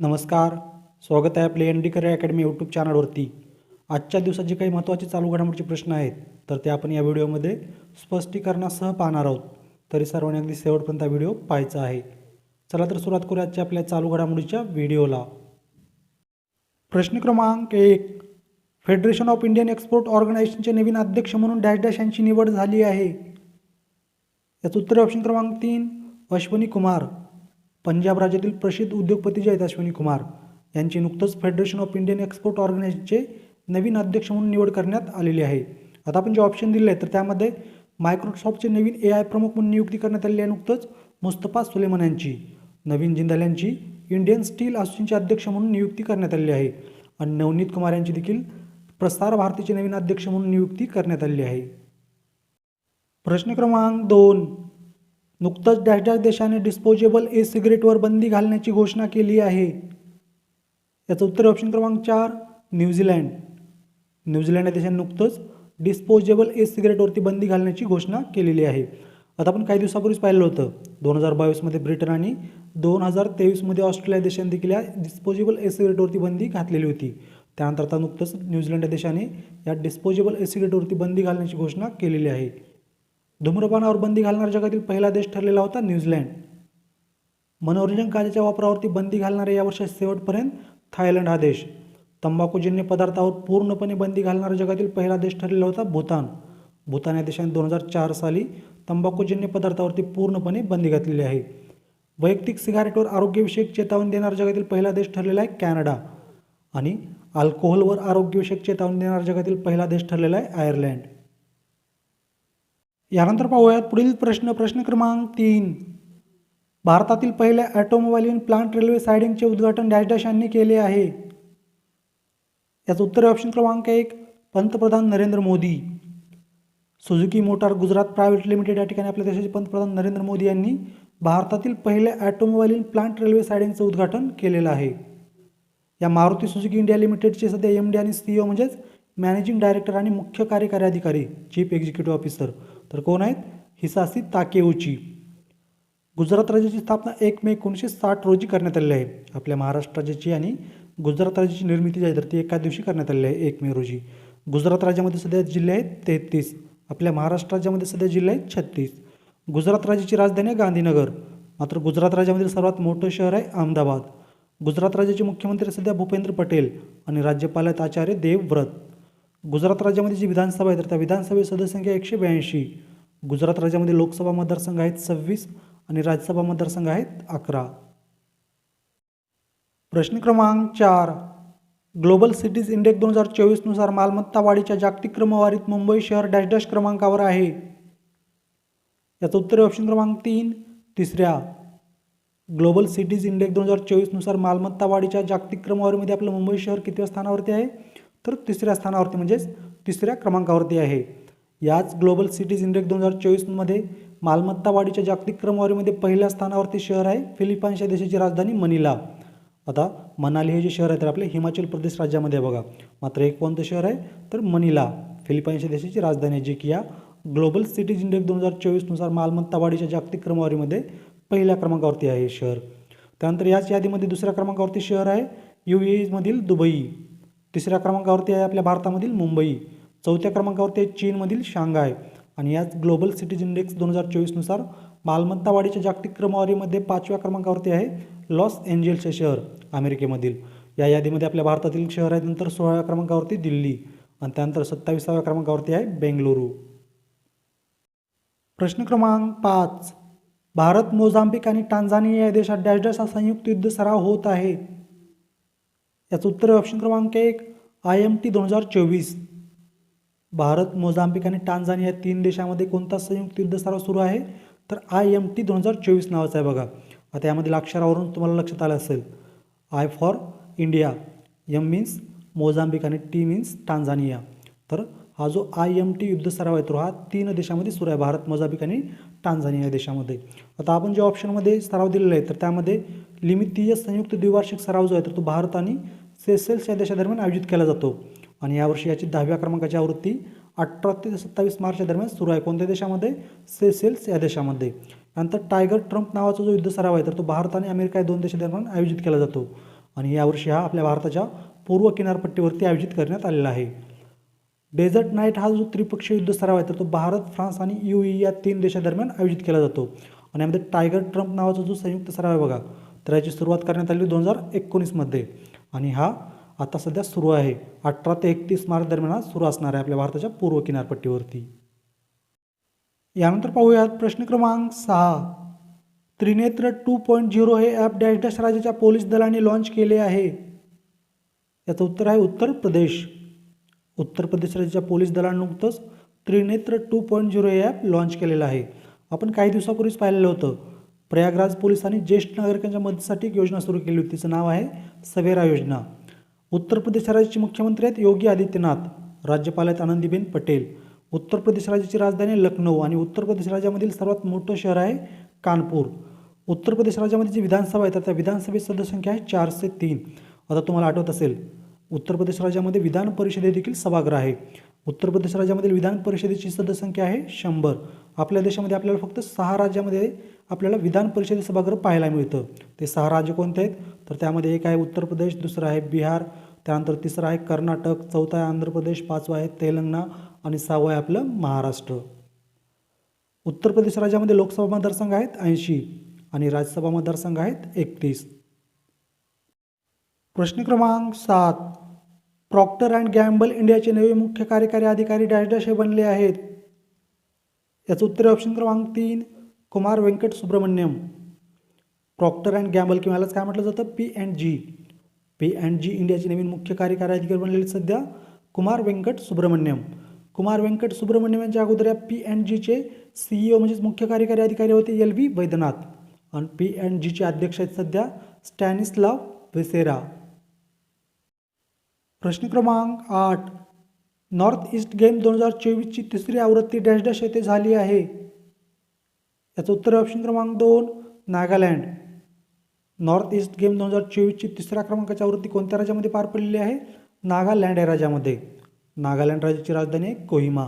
नमस्कार. स्वागत आहे आपले N D career academy YouTube चॅनलवरती आजच्या दिवसात जे काही महत्त्वाचे चालू घडामोडीचे प्रश्न आहेत तर ते आपण या व्हिडिओमध्ये स्पष्टीकरणासह पाहणार आहोत. तरी सर्वांनी अगदी शेवटपर्यंत हा व्हिडिओ पाहायचा आहे. चला तर सुरुवात करू आजच्या आपल्या चालू घडामोडीच्या व्हिडिओला. प्रश्न क्रमांक एक. फेडरेशन ऑफ इंडियन एक्सपोर्ट ऑर्गनायझेशनचे नवीन अध्यक्ष म्हणून डॅश डॅश यांची निवड झाली आहे. याचं उत्तर ऑप्शन क्रमांक तीन. अश्वनी कुमार. पंजाब राज्यातील प्रसिद्ध उद्योगपती जे आहेत अश्विनी कुमार यांची नुकतंच फेडरेशन ऑफ इंडियन एक्सपोर्ट ऑर्गनायझेशनचे नवीन अध्यक्ष म्हणून निवड करण्यात आलेली आहे. आता आपण जे ऑप्शन दिले आहे तर त्यामध्ये मायक्रोसॉफ्टचे नवीन ए आय प्रमुख म्हणून नियुक्ती करण्यात आलेली आहे नुकतंच मुस्तफा सुलेमान यांची. नवीन जिंदाल यांची इंडियन स्टील असोसिएशनचे अध्यक्ष म्हणून नियुक्ती करण्यात आलेली आहे. आणि नवनीत कुमार यांची देखील प्रसार भारतीचे नवीन अध्यक्ष म्हणून नियुक्ती करण्यात आलेली आहे. प्रश्न क्रमांक दोन. नुकतंच डॅश देशाने डिस्पोजेबल ए सिगरेटवर बंदी घालण्याची घोषणा केली आहे. याचं उत्तर ऑप्शन क्रमांक चार न्यूझीलँड न्यूझीलँड या देशाने नुकतंच डिस्पोजेबल ए सिगरेटवरती बंदी घालण्याची घोषणा केलेली आहे. आता आपण काही दिवसापूर्वीच पाहिलं होतं. दोन हजार बावीसमध्ये ब्रिटन आणि दोन हजार तेवीसमध्ये ऑस्ट्रेलिया देशाने देखील या डिस्पोजेबल ए सिगरेटवरती बंदी घातलेली होती. त्यानंतर आता नुकतंच न्यूझीलंड या देशाने या डिस्पोजेबल ए सिगरेटवरती बंदी घालण्याची घोषणा केलेली आहे. धूम्रपानावर बंदी घालणारा जगातील पहिला देश ठरलेला होता न्यूझीलँड. मनोरंजन कायद्याच्या वापरावरती बंदी घालणारा या वर्षात शेवटपर्यंत थायलंड हा देश. तंबाखूजन्य पदार्थावर पूर्णपणे बंदी घालणारा जगातील पहिला देश ठरलेला होता भूतान. भूतान या देशाने दोन हजार चार साली तंबाखूजन्य पदार्थावरती पूर्णपणे बंदी घातलेली आहे. वैयक्तिक सिगारेटवर आरोग्यविषयक चेतावणी देणारा जगातील पहिला देश ठरलेला आहे कॅनडा. आणि अल्कोहोलवर आरोग्यविषयक चेतावणी देणारा जगातील पहिला देश ठरलेला आहे आयर्लंड. यानंतर पाहूयात पुढील प्रश्न प्रश्न क्रमांक तीन. भारतातील पहिल्या ॲटोमोबाईल प्लांट रेल्वे सायडिंगचे उद्घाटन डॅश डॅश यांनी केले आहे. याचं उत्तर ऑप्शन क्रमांक एक पंतप्रधान Narendra Modi. Suzuki motor Gujarat private limited या ठिकाणी आपल्या देशाचे पंतप्रधान नरेंद्र मोदी यांनी भारतातील पहिल्या ॲटोमोबाईल इन प्लांट रेल्वे सायडिंगचं उद्घाटन केलेलं आहे. या मारुती सुझुकी इंडिया लिमिटेडचे सध्या एम डी आणि सीईओ म्हणजेच मॅनेजिंग डायरेक्टर आणि मुख्य कार्यकारी अधिकारी चीफ एक्झिक्युटिव्ह ऑफिसर. तर कोण आहेत? हिसासी ताकेऊची. गुजरात राज्याची स्थापना एक मे एकोणीसशे साठ रोजी करण्यात आलेली आहे. आपल्या महाराष्ट्र राज्याची आणि गुजरात राज्याची निर्मिती जी आहे तर ती एका दिवशी करण्यात आलेली आहे एक मे रोजी. गुजरात राज्यामध्ये सध्या जिल्हे आहेत तेहतीस. आपल्या महाराष्ट्र राज्यामध्ये सध्या जिल्हे आहेत छत्तीस. गुजरात राज्याची राजधानी आहे गांधीनगर. मात्र गुजरात राज्यामधील सर्वात मोठं शहर आहे अहमदाबाद. गुजरात राज्याचे मुख्यमंत्री सध्या भूपेंद्र पटेल आणि राज्यपाल आहेत आचार्य देवव्रत. गुजरात राज्यामध्ये जी विधानसभा आहे तर त्या विधानसभेची सदस्यसंख्या एकशे ब्याऐंशी. गुजरात राज्यामध्ये लोकसभा मतदारसंघ आहेत सव्वीस आणि राज्यसभा मतदारसंघ आहेत अकरा. प्रश्न क्रमांक चार. ग्लोबल सिटीज इंडेक्स दोन हजार चोवीसनुसार मालमत्ता वाढीच्या जागतिक क्रमवारीत मुंबई शहर डॅश डॅश क्रमांकावर आहे. याचं उत्तर ऑप्शन क्रमांक तीन तिसऱ्या. ग्लोबल सिटीज इंडेक्स दोन हजार चोवीसनुसार मालमत्ता वाढीच्या जागतिक क्रमवारीमध्ये आपलं मुंबई शहर कितव्या स्थानावरती आहे? तर तिसऱ्या स्थानावरती म्हणजेच तिसऱ्या क्रमांकावरती आहे. याच ग्लोबल सिटीज इंडेक्स दोन हजार चोवीसमध्ये मालमत्ता वाढीच्या जागतिक क्रमवारीमध्ये पहिल्या स्थानावरती शहर आहे फिलिपाईन्स या देशाची राजधानी मनिला. आता मनाली हे जे शहर आहे तर आपले हिमाचल प्रदेश राज्यामध्ये आहे बघा. मात्र एक कोणतं शहर आहे? तर मनिला. फिलिपाईन्स या देशाची राजधानी आहे जी की या ग्लोबल सिटीज इंडेक्स दोन हजार चोवीसनुसार मालमत्ता वाढीच्या जागतिक क्रमवारीमध्ये पहिल्या क्रमांकावरती आहे हे शहर. त्यानंतर याच यादीमध्ये दुसऱ्या क्रमांकावरती शहर आहे यू एमधील दुबई. तिसऱ्या क्रमांकावरती आहे आपल्या भारतामधील मुंबई. चौथ्या क्रमांकावरती आहे चीनमधील शांघाय. आणि याच ग्लोबल सिटीज इंडेक्स दोन हजार चोवीसनुसार मालमत्ता वाढीच्या जागतिक क्रमवारीमध्ये पाचव्या क्रमांकावरती आहे लॉस एंजेल्सचे शहर अमेरिकेमधील. या यादीमध्ये आपल्या भारतातील शहर आहे नंतर सोळाव्या क्रमांकावरती दिल्ली आणि त्यानंतर सत्तावीसाव्या क्रमांकावरती आहे बेंगलुरू. प्रश्न क्रमांक पाच. भारत मोझांबिक आणि टांझानिया या देशात डॅश डॅश हा संयुक्त युद्ध सराव होत आहे. याचं उत्तर आहे ऑप्शन क्रमांक एक आय एम टी दोन हजार चोवीस. भारत मोझांबिक आणि टांझानिया या तीन देशामध्ये कोणता संयुक्त युद्ध सराव सुरू आहे? तर आय एम टी दोन हजार चोवीस नावाचा आहे बघा. आता यामधील अक्षरावरून तुम्हाला लक्षात आलं असेल. I for India M means Mozambique आणि टी मीन्स टांझानिया. तर हा जो आय एम टी युद्ध सराव आहे तो हा तीन देशामध्ये सुरू आहे. भारत मोझांबिक आणि टांझानिया या देशामध्ये. आता आपण जे ऑप्शनमध्ये सराव दिलेला आहे तर त्यामध्ये लिमितीय संयुक्त द्विवार्षिक सराव जो आहे तर तो भारत आणि सेसेल्स या देशादरम्यान आयोजित केला जातो. आणि यावर्षी याची दहाव्या क्रमांकाची आवृत्ती अठरा ते सत्तावीस मार्च दरम्यान सुरू आहे. कोणत्या देशामध्ये? सेसेल्स या देशामध्ये. नंतर टायगर ट्रम्प नावाचा जो युद्ध सराव आहे तर तो भारत आणि अमेरिका या दोन देशादरम्यान आयोजित केला जातो. आणि यावर्षी हा आपल्या भारताच्या पूर्व किनारपट्टीवरती आयोजित करण्यात आलेला आहे. डेझर्ट नाईट हा जो त्रिपक्षीय युद्ध सराव आहे तर तो भारत फ्रान्स आणि यू ई या तीन देशादरम्यान आयोजित केला जातो. आणि यामध्ये टायगर ट्रम्प नावाचा जो संयुक्त सराव आहे बघा तर याची सुरुवात करण्यात आली दोन हजार एकोणीसमध्ये. आणि हा आता सध्या सुरू आहे. अठरा ते एकतीस मार्च दरम्यान सुरू असणार आहे आपल्या भारताच्या पूर्व किनारपट्टीवरती. यानंतर पाहूयात प्रश्न क्रमांक सहा. त्रिनेत्र टू पॉईंट झिरो हे ॲप डॅश डॅश राज्याच्या पोलीस दलाने लॉन्च केले आहे. याचं उत्तर आहे उत्तर प्रदेश. उत्तर प्रदेश राज्याच्या पोलीस दलाने नुकतंच त्रिनेत्र टू पॉईंट झिरो हे ॲप लॉन्च केलेलं आहे. आपण काही दिवसापूर्वीच पाहिलेलं होतं. प्रयागराज पोलिसांनी ज्येष्ठ नागरिकांच्या मदतीसाठी एक योजना सुरू केली होती. तिचं नाव आहे सवेरा योजना. उत्तर प्रदेश राज्याचे मुख्यमंत्री आहेत योगी आदित्यनाथ राज्यपाल आहेत आनंदीबेन पटेल. उत्तर प्रदेश राज्याची राजधानी लखनौ आणि उत्तर प्रदेश राज्यामधील सर्वात मोठं शहर आहे कानपूर. उत्तर प्रदेश राज्यामध्ये जी विधानसभा आहे तर त्या विधानसभेची सदस्यसंख्या आहे चारशे तीन. आता तुम्हाला आठवत असेल उत्तर प्रदेश राज्यामध्ये विधान परिषदे देखील सभागृह आहे. उत्तर प्रदेश राज्यामधील विधान परिषदेची सदस्यसंख्या आहे शंभर. आपल्या देशामध्ये आपल्याला फक्त सहा राज्यामध्ये आपल्याला विधान परिषदे सभागृह पाहायला मिळतं. ते सहा राज्य कोणते आहेत? तर त्यामध्ये एक आहे उत्तर प्रदेश दुसरं आहे बिहार त्यानंतर तिसरं आहे कर्नाटक चौथा आहे आंध्र प्रदेश पाचवा आहे तेलंगणा आणि सहावं आहे आपलं महाराष्ट्र. उत्तर प्रदेश राज्यामध्ये लोकसभा मतदारसंघ आहेत ऐंशी आणि राज्यसभा मतदारसंघ आहेत एकतीस. प्रश्न क्रमांक सात. प्रॉक्टर अँड गॅम्बल इंडियाचे नवे मुख्य कार्यकारी अधिकारी डॅश डॅश हे बनले आहेत. याचं उत्तर ऑप्शन क्रमांक तीन Kumar Venkat Subramanyam. Procter and Gamble किंवा यालाच काय म्हटलं जातं? P and G. P and G इंडियाचे नवीन मुख्य कार्यकारी अधिकारी बनलेले सध्या कुमार व्यंकट सुब्रमण्यम. कुमार व्यंकट सुब्रमण्यम यांच्या अगोदर या पी अँड जीचे सीईओ म्हणजेच मुख्य कार्यकारी अधिकारी होते एल व्ही वैद्यनाथ. आणि पी अँड जीचे अध्यक्ष आहेत सध्या स्टॅनिस्लाव वेसेरा. प्रश्न क्रमांक आठ. नॉर्थ ईस्ट गेम दोन हजार चोवीसची तिसरी आवृत्ती डॅश डॅश येथे झाली आहे. याचं उत्तर ऑप्शन क्रमांक दोन नागालँड. नॉर्थ ईस्ट गेम दोन हजार चोवीसची तिसऱ्या क्रमांकाची आवृत्ती कोणत्या राज्यामध्ये पार पडलेली आहे? नागालँड या राज्यामध्ये. नागालँड राज्याची राजधानी आहे कोहिमा.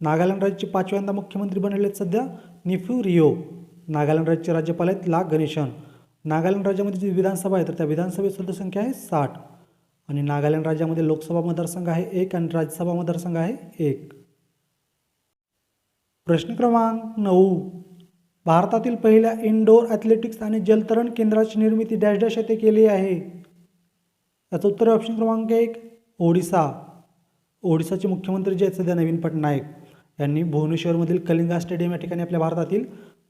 नागालँड राज्याचे पाचव्यांदा मुख्यमंत्री बनलेले आहेत सध्या निफ्यू रिओ नागालँड राज्याचे राज्यपाल आहेत ला गणेशन. नागालँड राज्यामध्ये जी विधानसभा आहे तर त्या विधानसभेची सदस्यसंख्या आहे साठ. आणि नागालँड राज्यामध्ये लोकसभा मतदारसंघ आहे एक आणि राज्यसभा मतदारसंघ आहे एक. प्रश्न क्रमांक नऊ. भारतातील पहिल्या इनडोअर ॲथलेटिक्स आणि जलतरण केंद्राची निर्मिती डॅश डॅश येथे केली आहे. याचं उत्तर ऑप्शन क्रमांक एक ओडिसा. ओडिसाचे मुख्यमंत्री जे आहेत सध्या नवीन पटनायक. यांनी भुवनेश्वरमधील कलिंगा स्टेडियम या ठिकाणी आपल्या भारतातील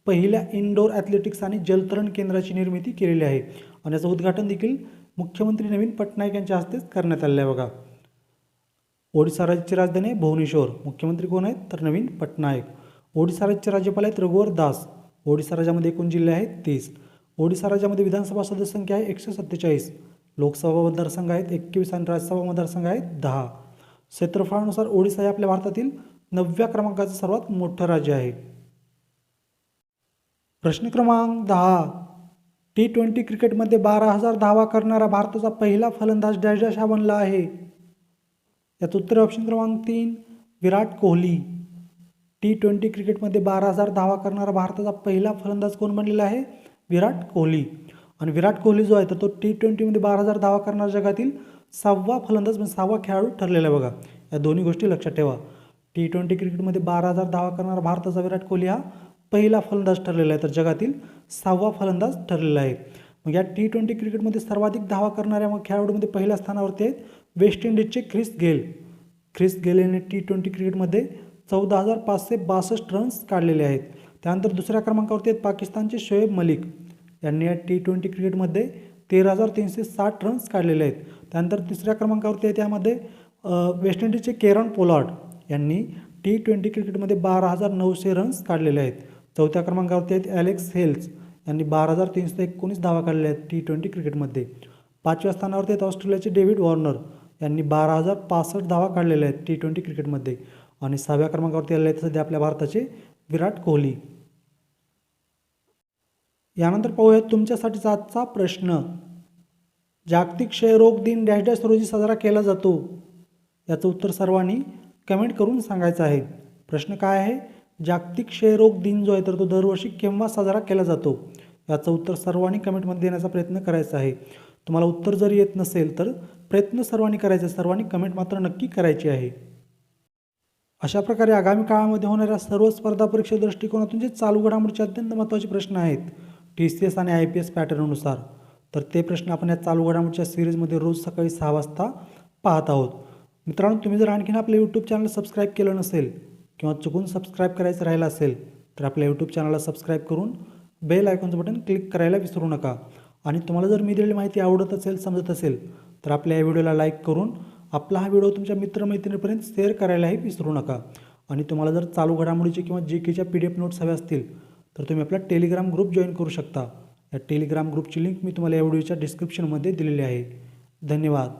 पहिल्या इनडोअर ॲथलेटिक्स आणि जलतरण केंद्राची निर्मिती केलेली आहे. आणि याचं उद्घाटन देखील मुख्यमंत्री नवीन पटनायक यांच्या हस्तेच करण्यात आलेलं आहे बघा. ओडिसा राज्याची राजधानी आहे भुवनेश्वर. मुख्यमंत्री कोण आहेत? तर नवीन पटनायक. ओडिसा राज्याचे राज्यपाल आहेत रघुवर दास. ओडिसा राज्यामध्ये एकूण जिल्हे आहेत तीस. ओडिसा राज्यामध्ये विधानसभा सदस्य संख्या आहे एकशे सत्तेचाळीस. लोकसभा मतदारसंघ आहेत एकवीस आणि राज्यसभा मतदारसंघ आहेत दहा. क्षेत्रफळानुसार ओडिसा हे आपल्या भारतातील नवव्या क्रमांकाचं सर्वात मोठं राज्य आहे. प्रश्न क्रमांक दहा. टी ट्वेंटी क्रिकेटमध्ये बारा हजार धावा करणारा भारताचा पहिला फलंदाज डॅश डॅश हा बनला आहे. याचं उत्तर ऑप्शन क्रमांक तीन विराट कोहली. टी ट्वेंटी क्रिकेटमध्ये बारा हजार धावा करणारा भारताचा पहिला फलंदाज कोण बनलेला आहे? विराट कोहली. आणि विराट कोहली जो आहे तर तो टी ट्वेंटीमध्ये बारा हजार धावा करणारा जगातील सहावा फलंदाज म्हणजे सहावा खेळाडू ठरलेला आहे बघा. या दोन्ही गोष्टी लक्षात ठेवा. टी ट्वेंटी क्रिकेटमध्ये बारा हजार धावा करणारा भारताचा विराट कोहली हा पहिला फलंदाज ठरलेला आहे तर जगातील सहावा फलंदाज ठरलेला आहे. मग या टी ट्वेंटी क्रिकेटमध्ये सर्वाधिक धावा करणाऱ्या मग खेळाडूमध्ये पहिल्या स्थानावरती आहेत वेस्ट इंडिजचे ख्रिस गेल ख्रिस गेल यांनी टी ट्वेंटी क्रिकेटमध्ये चौदा हजार पाचशे बासष्ट रन्स काढलेले आहेत. त्यानंतर दुसऱ्या क्रमांकावरती आहेत पाकिस्तानचे शोएब मलिक. यांनी या टी ट्वेंटी क्रिकेटमध्ये तेरा हजार तीनशे साठ रन्स काढलेले आहेत. त्यानंतर तिसऱ्या क्रमांकावरती आहे त्यामध्ये वेस्ट इंडिजचे केरन पोलार्ड. यांनी टी ट्वेंटी क्रिकेटमध्ये बारा हजार नऊशे रन्स काढलेले आहेत. चौथ्या क्रमांकावरती आहेत ॲलेक्स हेल्स. यांनी बारा हजार तीनशे एकोणीस धावा काढलेल्या आहेत टी ट्वेंटी क्रिकेटमध्ये. पाचव्या स्थानावरती आहेत ऑस्ट्रेलियाचे डेव्हिड वॉर्नर. यांनी बारा हजार पासष्ट धावा काढलेल्या आहेत टी ट्वेंटी क्रिकेटमध्ये. आणि सहाव्या क्रमांकावरती आलेले आहेत सध्या आपल्या भारताचे विराट कोहली. यानंतर पाहूयात तुमच्यासाठीचा आजचा प्रश्न. जागतिक क्षयरोग दिन डॅश डॅश रोजी साजरा केला जातो. याचं उत्तर सर्वांनी कमेंट करून सांगायचं आहे. प्रश्न काय आहे? जागतिक क्षयरोग दिन जो आहे तर तो दरवर्षी केव्हा साजरा केला जातो? याचं उत्तर सर्वांनी कमेंटमध्ये देण्याचा प्रयत्न करायचा आहे. तुम्हाला उत्तर जर येत नसेल तर प्रयत्न सर्वांनी करायचा सर्वांनी कमेंट मात्र नक्की करायची आहे. अशा प्रकारे आगामी काळामध्ये होणाऱ्या सर्व स्पर्धा परीक्षा दृष्टिकोनातून जे चालू घडामोडीचे अत्यंत महत्त्वाचे प्रश्न आहेत टी सी एस आणि आय पी एस पॅटर्ननुसार तर ते प्रश्न आपण या चालू घडामोडीच्या सिरीजमध्ये रोज सकाळी सहा वाजता पाहत आहोत. मित्रांनो तुम्ही जर आणखीन आपलं यूट्यूब चॅनल सबस्क्राईब केलं नसेल किंवा चुकून सबस्क्राईब करायचं राहिलं असेल तर आपल्या यूट्यूब चॅनलला सबस्क्राईब करून बेल आयकॉनचं बटन क्लिक करायला विसरू नका. आणि तुम्हाला जर मी दिलेली माहिती आवडत असेल समजत असेल तर आपल्या या व्हिडिओला लाईक करून आपला हा व्हिडिओ तुमच्या मित्रमैत्रिणीपर्यंत शेअर करायलाही विसरू नका. आणि तुम्हाला जर चालू घडामोडीचे किंवा जी केच्या पी डी एफ नोट्स हव्या असतील तर तुम्ही आपला टेलिग्राम ग्रुप जॉईन करू शकता. या टेलिग्राम ग्रुपची लिंक मी तुम्हाला या व्हिडिओच्या डिस्क्रिप्शनमध्ये दिलेली आहे. धन्यवाद.